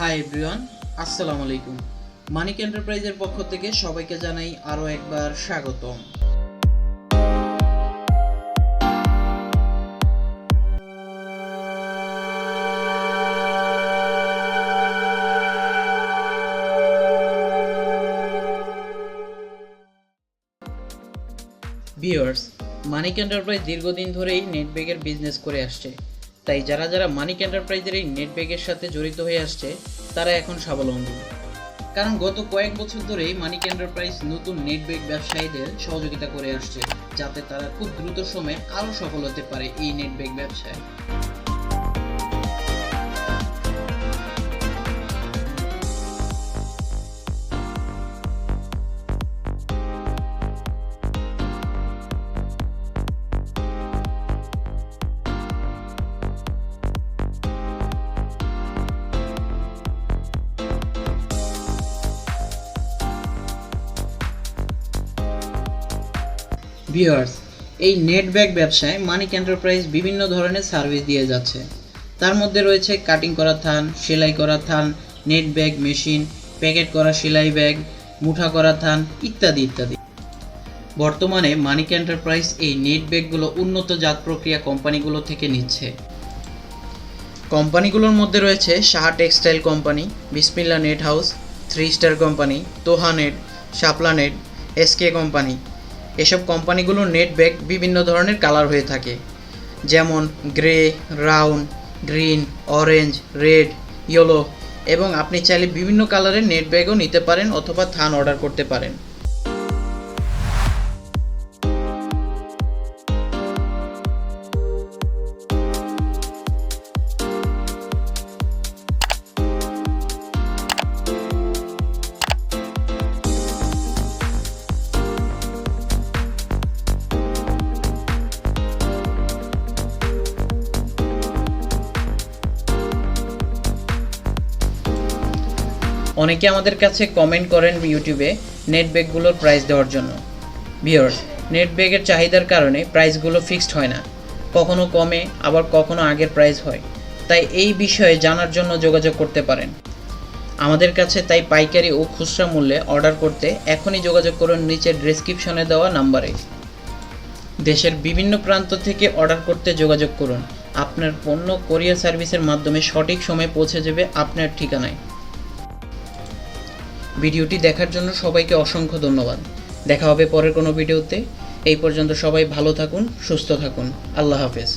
Hi everyone আসসালামু আলাইকুম। মানিক এন্টারপ্রাইজের পক্ষ থেকে সবাইকে জানাই আরও একবার স্বাগতম। ভিউয়ার্স মানিক এন্টারপ্রাইজ দীর্ঘদিন ধরেই নেট ব্যাগের বিজনেস করে আসছে। তাই যারা যারা মানিক এন্টারপ্রাইজের এই নেট ব্যাগের সাথে জড়িত হয়ে আসছে, তারা এখন স্বাবলম্বী। কারণ গত কয়েক বছর ধরেই মানিক এন্টারপ্রাইজ নতুন নেট ব্যাগ ব্যবসায়ীদের সহযোগিতা করে আসছে, যাতে তারা খুব দ্রুত সময়ে আরও সফল হতে পারে এই নেট ব্যাগ ব্যবসায়। ভিউয়ার্স এই নেট ব্যাগ ব্যবসায় মানিক এন্টারপ্রাইজ বিভিন্ন ধরনের সার্ভিস দিয়ে যাচ্ছে। তার মধ্যে রয়েছে কাটিং করা থান, সেলাই করা থান নেট ব্যাগ মেশিন প্যাকেট করা সেলাই ব্যাগ মুঠা করা থান, ইত্যাদি ইত্যাদি। বর্তমানে মানিক এন্টারপ্রাইজ এই নেট ব্যাগগুলো উন্নত জাত প্রক্রিয়া কোম্পানিগুলো থেকে নিচ্ছে। কোম্পানিগুলোর মধ্যে রয়েছে Saha textile company Bismillah net house three star company Toha net Shapla net SK company এসব কোম্পানিগুলোর নেট ব্যাগ বিভিন্ন ধরনের কালার হয়ে থাকে। যেমন grey, round, green, orange, red, yellow এবং আপনি চাইলে বিভিন্ন কালারের নেট ব্যাগও নিতে পারেন অথবা থান অর্ডার করতে পারেন। অনেকে আমাদের কাছে কমেন্ট করেন ইউটিউবে নেট ব্যাগগুলোর প্রাইস দেওয়ার জন্য। ভিওর্স নেট ব্যাগের চাহিদার কারণে প্রাইসগুলো ফিক্সড হয় না। কখনো কমে, আবার কখনো আগের প্রাইস হয়। তাই এই বিষয়ে জানার জন্য যোগাযোগ করতে পারেন। আমাদের কাছে তাই পাইকারি ও খুচরা মূল্যে অর্ডার করতে এখনই যোগাযোগ করুন নিচের ডেসক্রিপশনে দেওয়া নাম্বারে দেশের বিভিন্ন প্রান্ত থেকে অর্ডার করতে যোগাযোগ করুন। আপনার পণ্য কোরিয়ার সার্ভিসের মাধ্যমে সঠিক সময়ে পৌঁছে যাবে আপনার ঠিকানায়। ভিডিওটি দেখার জন্য সবাইকে অসংখ্য ধন্যবাদ। দেখা হবে পরের কোনো ভিডিওতে। এই পর্যন্ত সবাই ভালো থাকুন, সুস্থ থাকুন। আল্লাহ হাফেজ।